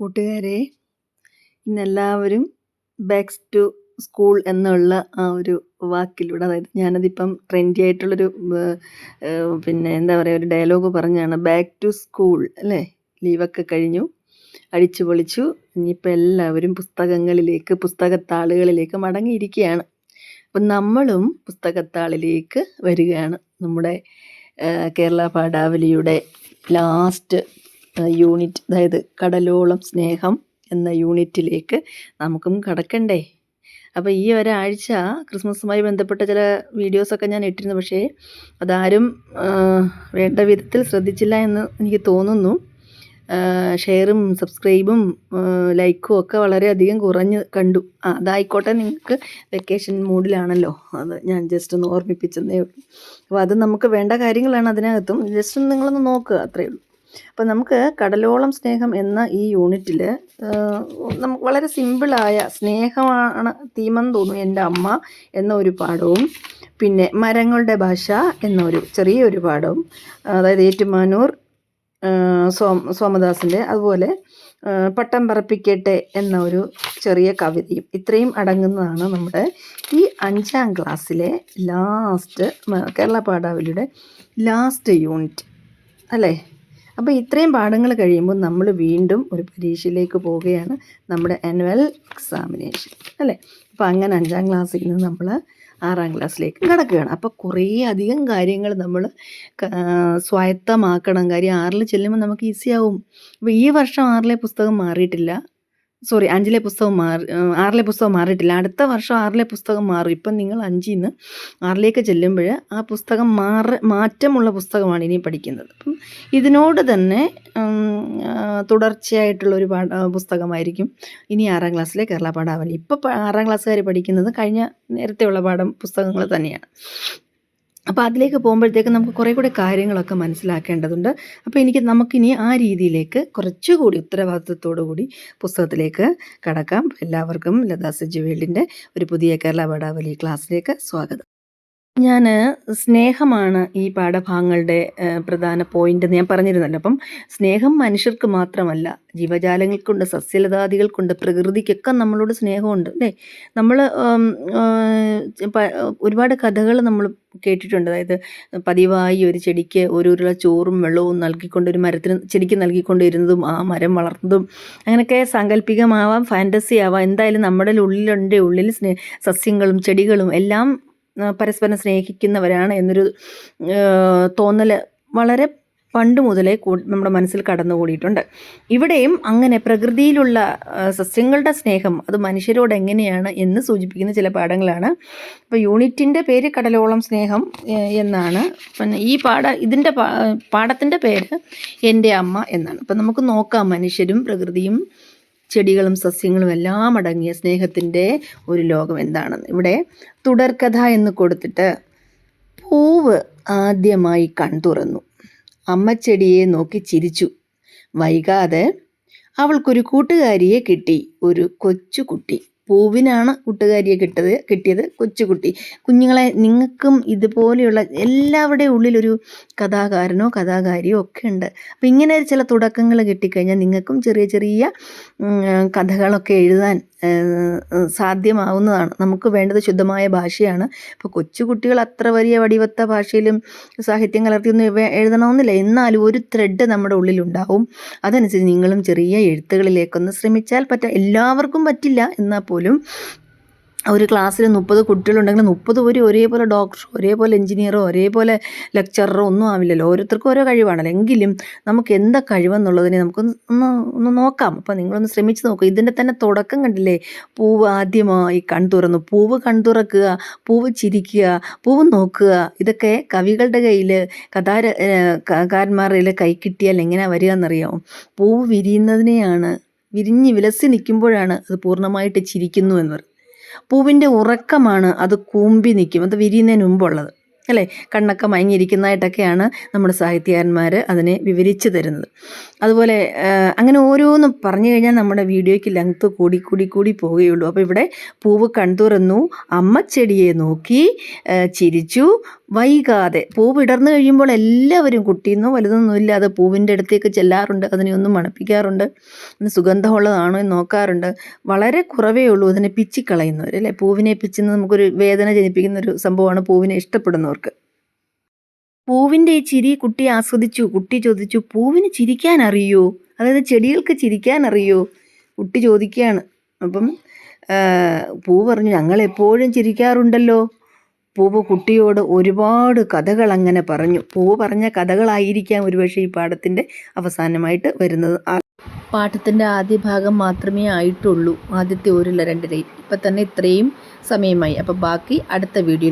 കൂട്ടുകാരെ ഇന്നെല്ലാവരും back to school എന്നുള്ള ആ ഒരു വാക്കിലൂടെ അതായത് ഞാനതിപ്പം ട്രെൻഡി ആയിട്ടുള്ളൊരു പിന്നെ എന്താ പറയുക ഒരു ഡയലോഗ് പറഞ്ഞാണ്. ബാക്ക് ടു സ്കൂൾ അല്ലേ? ലീവൊക്കെ കഴിഞ്ഞു അടിച്ചു പൊളിച്ചു. ഇനിയിപ്പോൾ എല്ലാവരും പുസ്തകങ്ങളിലേക്ക് പുസ്തകത്താളുകളിലേക്ക് മടങ്ങിയിരിക്കുകയാണ്. അപ്പം നമ്മളും പുസ്തകത്താളിലേക്ക് വരികയാണ്. നമ്മുടെ കേരള പാഠാവലിയുടെ ലാസ്റ്റ് യൂണിറ്റ് അതായത് കടലോളം സ്നേഹം എന്ന യൂണിറ്റിലേക്ക് നമുക്കും കടക്കണ്ടേ? അപ്പോൾ ഈ ഒരാഴ്ച ക്രിസ്മസുമായി ബന്ധപ്പെട്ട ചില വീഡിയോസൊക്കെ ഞാൻ ഇട്ടിരുന്നു. പക്ഷേ അതാരും വേണ്ട വിധത്തിൽ ശ്രദ്ധിച്ചില്ല എന്ന് എനിക്ക് തോന്നുന്നു. ഷെയറും സബ്സ്ക്രൈബും ലൈക്കും ഒക്കെ വളരെയധികം കുറഞ്ഞ് കണ്ടു. അതായിക്കോട്ടെ നിങ്ങൾക്ക് വെക്കേഷൻ മൂഡിലാണല്ലോ അത് ഞാൻ ജസ്റ്റ് ഒന്ന് ഓർമ്മിപ്പിച്ചെന്നേ ഉള്ളൂ. അപ്പോൾ അത് നമുക്ക് വേണ്ട കാര്യങ്ങളാണ് അതിനകത്തും. ജസ്റ്റ് ഒന്ന് നിങ്ങളൊന്ന് നോക്കുക അത്രയേ ഉള്ളൂ. അപ്പോൾ നമുക്ക് കടലോളം സ്നേഹം എന്ന ഈ യൂണിറ്റിൽ നമുക്ക് വളരെ സിമ്പിളായ സ്നേഹമാണ് തീമെന്ന് തോന്നുന്നു എന്റെ അമ്മ എന്ന ഒരു പാഠവും പിന്നെ മരങ്ങളുടെ ഭാഷ എന്നൊരു ചെറിയൊരു പാഠവും അതായത് ഏറ്റുമാനൂർ സോം സോമദാസിന്റെ അതുപോലെ പട്ടം പറപ്പിക്കട്ടെ എന്ന ഒരു ചെറിയ കവിതയും ഇത്രയും അടങ്ങുന്നതാണ് നമ്മുടെ ഈ അഞ്ചാം ക്ലാസ്സിലെ ലാസ്റ്റ് കേരള പാഠാവലിയുടെ ലാസ്റ്റ് യൂണിറ്റ് അല്ലേ? അപ്പോൾ ഇത്രയും പാഠങ്ങൾ കഴിയുമ്പോൾ നമ്മൾ വീണ്ടും ഒരു പരീക്ഷയിലേക്ക് പോവുകയാണ് നമ്മുടെ ആനുവൽ എക്സാമിനേഷൻ അല്ലേ? അപ്പോൾ അങ്ങനെ അഞ്ചാം ക്ലാസ്സിൽ നിന്ന് നമ്മൾ ആറാം ക്ലാസ്സിലേക്ക് കടക്കുകയാണ്. അപ്പോൾ കുറേ അധികം കാര്യങ്ങൾ നമ്മൾ സ്വായത്തമാക്കണം. കാര്യം ആറിൽ ചെല്ലുമ്പോൾ നമുക്ക് ഈസി ആവും. അപ്പോൾ ഈ വർഷം ആറിലെ പുസ്തകം മാറിയിട്ടില്ല. സോറി അഞ്ചിലെ പുസ്തകം മാറി ആറിലെ പുസ്തകം മാറിയിട്ടില്ല. അടുത്ത വർഷം ആറിലെ പുസ്തകം മാറും. ഇപ്പം നിങ്ങൾ അഞ്ചിൽ നിന്ന് ആറിലേക്ക് ചെല്ലുമ്പോൾ ആ പുസ്തകം മാറ മാറ്റമുള്ള പുസ്തകമാണ് ഇനി പഠിക്കുന്നത്. അപ്പം ഇതിനോട് തന്നെ ഒരു തുടർച്ചയായിട്ടുള്ളൊരു പാഠ പുസ്തകമായിരിക്കും ഇനി ആറാം ക്ലാസ്സിലെ കേരള പാഠാവലി. ഇപ്പോൾ ആറാം ക്ലാസ്സുകാർ പഠിക്കുന്നത് കഴിഞ്ഞ നേരത്തെയുള്ള പാഠം പുസ്തകങ്ങൾ തന്നെയാണ്. അപ്പോൾ അതിലേക്ക് പോകുമ്പോഴത്തേക്ക് നമുക്ക് കുറേ കൂടെ കാര്യങ്ങളൊക്കെ മനസ്സിലാക്കേണ്ടതുണ്ട്. അപ്പോൾ എനിക്ക് നമുക്കിനി ആ രീതിയിലേക്ക് കുറച്ചുകൂടി ഉത്തരവാദിത്വത്തോടു കൂടി പുസ്തകത്തിലേക്ക് കടക്കാം. എല്ലാവർക്കും ലതാ സജി വേൾഡിന്റെ ഒരു പുതിയ കേരള വടാവലി ക്ലാസ്സിലേക്ക് സ്വാഗതം. ഞാൻ സ്നേഹമാണ് ഈ പാഠഭാഗങ്ങളുടെ പ്രധാന പോയിന്റ് എന്ന് ഞാൻ പറഞ്ഞിരുന്നല്ലോ. അപ്പം സ്നേഹം മനുഷ്യർക്ക് മാത്രമല്ല ജീവജാലങ്ങൾക്കുണ്ട് സസ്യലതാദികൾക്കുണ്ട് പ്രകൃതിക്കൊക്കെ നമ്മളോട് സ്നേഹമുണ്ട് അല്ലേ? നമ്മൾ ഒരുപാട് കഥകൾ നമ്മൾ കേട്ടിട്ടുണ്ട്. അതായത് പതിവായി ഒരു ചെടിക്ക് ഉരുള ചോറും വെള്ളവും നൽകിക്കൊണ്ട് ഒരു മരത്തിന് ചെടിക്ക് നൽകിക്കൊണ്ടിരുന്നതും ആ മരം വളർന്നതും അങ്ങനെയൊക്കെ സാങ്കല്പികമാവാം ഫാന്റസി ആവാം. എന്തായാലും നമ്മുടെ ഉള്ളിലുണ്ട് ഉള്ളിൽ സ്നേ സസ്യങ്ങളും ചെടികളും എല്ലാം പരസ്പരം സ്നേഹിക്കുന്നവരാണ് എന്നൊരു തോന്നൽ വളരെ പണ്ട് മുതലേ നമ്മുടെ മനസ്സിൽ കടന്നുകൂടിയിട്ടുണ്ട്. ഇവിടെയും അങ്ങനെ പ്രകൃതിയിലുള്ള സസ്യങ്ങളുടെ സ്നേഹം അത് മനുഷ്യരോട് എങ്ങനെയാണ് എന്ന് സൂചിപ്പിക്കുന്ന ചില പാഠങ്ങളാണ്. അപ്പോൾ യൂണിറ്റിന്റെ പേര് കടലോളം സ്നേഹം എന്നാണ്. പിന്നെ ഈ പാഠ ഇതിന്റെ പാഠത്തിന്റെ പേര് എന്റെ അമ്മ എന്നാണ്. അപ്പം നമുക്ക് നോക്കാം മനുഷ്യരും പ്രകൃതിയും ചെടികളും സസ്യങ്ങളും എല്ലാം അടങ്ങിയ സ്നേഹത്തിന്റെ ഒരു ലോകം എന്താണെന്ന്. ഇവിടെ തുടർക്കഥ എന്ന് കൊടുത്തിട്ട് പൂവ് ആദ്യമായി കൺതുറന്നു അമ്മച്ചെടിയെ നോക്കി ചിരിച്ചു. വൈകാതെ അവൾക്കൊരു കൂട്ടുകാരിയെ കിട്ടി ഒരു കൊച്ചുകുട്ടി. പൂവിനാണ് കൂട്ടുകാരിയെ കിട്ടത് കിട്ടിയത് കൊച്ചുകുട്ടി. കുഞ്ഞുങ്ങളെ നിങ്ങൾക്കും ഇതുപോലെയുള്ള എല്ലാവരുടെയും ഉള്ളിലൊരു കഥാകാരനോ കഥാകാരിയോ ഒക്കെ ഉണ്ട്. അപ്പം ഇങ്ങനെ ചില തുടക്കങ്ങൾ കിട്ടിക്കഴിഞ്ഞാൽ നിങ്ങൾക്കും ചെറിയ ചെറിയ കഥകളൊക്കെ എഴുതാൻ സാധ്യമാവുന്നതാണ്. നമുക്ക് വേണ്ടത് ശുദ്ധമായ ഭാഷയാണ്. ഇപ്പോൾ കൊച്ചു കുട്ടികൾ അത്ര വലിയ വടിവത്ത ഭാഷയിലും സാഹിത്യം കലർത്തിയൊന്നും എഴുതണമെന്നില്ല. എന്നാലും ഒരു ത്രെഡ് നമ്മുടെ ഉള്ളിലുണ്ടാവും. അതനുസരിച്ച് നിങ്ങളും ചെറിയ എഴുത്തുകളിലേക്കൊന്ന് ശ്രമിച്ചാൽ പറ്റ എല്ലാവർക്കും പറ്റില്ല. എന്നാൽ പോലും ഒരു ക്ലാസ്സിൽ മുപ്പത് കുട്ടികളുണ്ടെങ്കിൽ മുപ്പത് പേരും ഒരേപോലെ ഡോക്ടറോ ഒരേപോലെ എഞ്ചിനീയറോ ഒരേപോലെ ലെക്ചററോ ഒന്നും ആവില്ലല്ലോ. ഓരോരുത്തർക്കും ഓരോ കഴിവാണല്ലോ എങ്കിലും നമുക്ക് എന്താ കഴിവെന്നുള്ളതിനെ നമുക്ക് ഒന്ന് ഒന്ന് നോക്കാം. അപ്പോൾ നിങ്ങളൊന്ന് ശ്രമിച്ച് നോക്കുക ഇതിന്റെ തന്നെ തുടക്കം കണ്ടില്ലേ? പൂവ് ആദ്യമായി കൺ തുറന്നു. പൂവ് കൺ തുറക്കുക പൂവ് ചിരിക്കുക പൂവ് നോക്കുക. ഇതൊക്കെ കവികളുടെ കയ്യിൽ കഥാര കാരന്മാരുടെ കൈ കിട്ടിയാൽ എങ്ങനെയാണ് വരിക എന്നറിയാമോ പൂവ് വിരിയുന്നതിനെയാണ് വിരിഞ്ഞ് വിലസി നിൽക്കുമ്പോഴാണ് അത് പൂർണമായിട്ട് ചിരിക്കുന്നു എന്ന് പറയും പൂവിന്റെ ഉറക്കമാണ് അത് കൂമ്പി നിൽക്കും. അത് വിരിയുന്നതിന് മുമ്പുള്ളത്. അല്ലേ? കണ്ണൊക്കെ മയങ്ങിയിരിക്കുന്നതായിട്ടൊക്കെയാണ് നമ്മുടെ സാഹിത്യകാരന്മാർ അതിനെ വിവരിച്ചു തരുന്നത്. അതുപോലെ അങ്ങനെ ഓരോന്നും പറഞ്ഞു കഴിഞ്ഞാൽ നമ്മുടെ വീഡിയോയ്ക്ക് ലെങ്ത്ത് കൂടി കൂടി കൂടി പോവുകയുള്ളൂ. അപ്പോൾ ഇവിടെ പൂവ് കൺതുറന്നു അമ്മച്ചെടിയെ നോക്കി ചിരിച്ചു വൈകാതെ പൂ വിടർന്നു കഴിയുമ്പോൾ എല്ലാവരും കുട്ടിയെന്നോ വലുതൊന്നും ഇല്ലാതെ പൂവിന്റെ അടുത്തേക്ക് ചെല്ലാറുണ്ട് അതിനെ ഒന്നും മണപ്പിക്കാറുണ്ട് അതിന് സുഗന്ധമുള്ളതാണോ എന്ന് നോക്കാറുണ്ട്. വളരെ കുറവേ ഉള്ളൂ അതിനെ പിച്ചിക്കളയുന്നവർ അല്ലേ? പൂവിനെ പിച്ചുന്നത് നമുക്കൊരു വേദന ജനിപ്പിക്കുന്ന ഒരു സംഭവമാണ് പൂവിനെ ഇഷ്ടപ്പെടുന്നവർക്ക്. പൂവിന്റെ ഈ ചിരി കുട്ടി ആസ്വദിച്ചു കുട്ടി ചോദിച്ചു പൂവിന് ചിരിക്കാൻ അറിയോ അതായത് ചെടികൾക്ക് ചിരിക്കാൻ അറിയോ കുട്ടി ചോദിക്കുകയാണ്. അപ്പം പൂ പറഞ്ഞു ഞങ്ങൾ എപ്പോഴും ചിരിക്കാറുണ്ടല്ലോ. പൂവ് കുട്ടിയോട് ഒരുപാട് കഥകൾ അങ്ങനെ പറഞ്ഞു. പൂവ് പറഞ്ഞ കഥകളായിരിക്കാം ഒരുപക്ഷെ ഈ പാഠത്തിന്റെ അവസാനമായിട്ട് വരുന്നത്. പാഠത്തിന്റെ ആദ്യ ഭാഗം മാത്രമേ ആയിട്ടുള്ളൂ. ആദ്യത്തെ ഒരില്ല രണ്ട് ലൈൻ ഇപ്പം തന്നെ ഇത്രയും സമയമായി. അപ്പം ബാക്കി അടുത്ത വീഡിയോ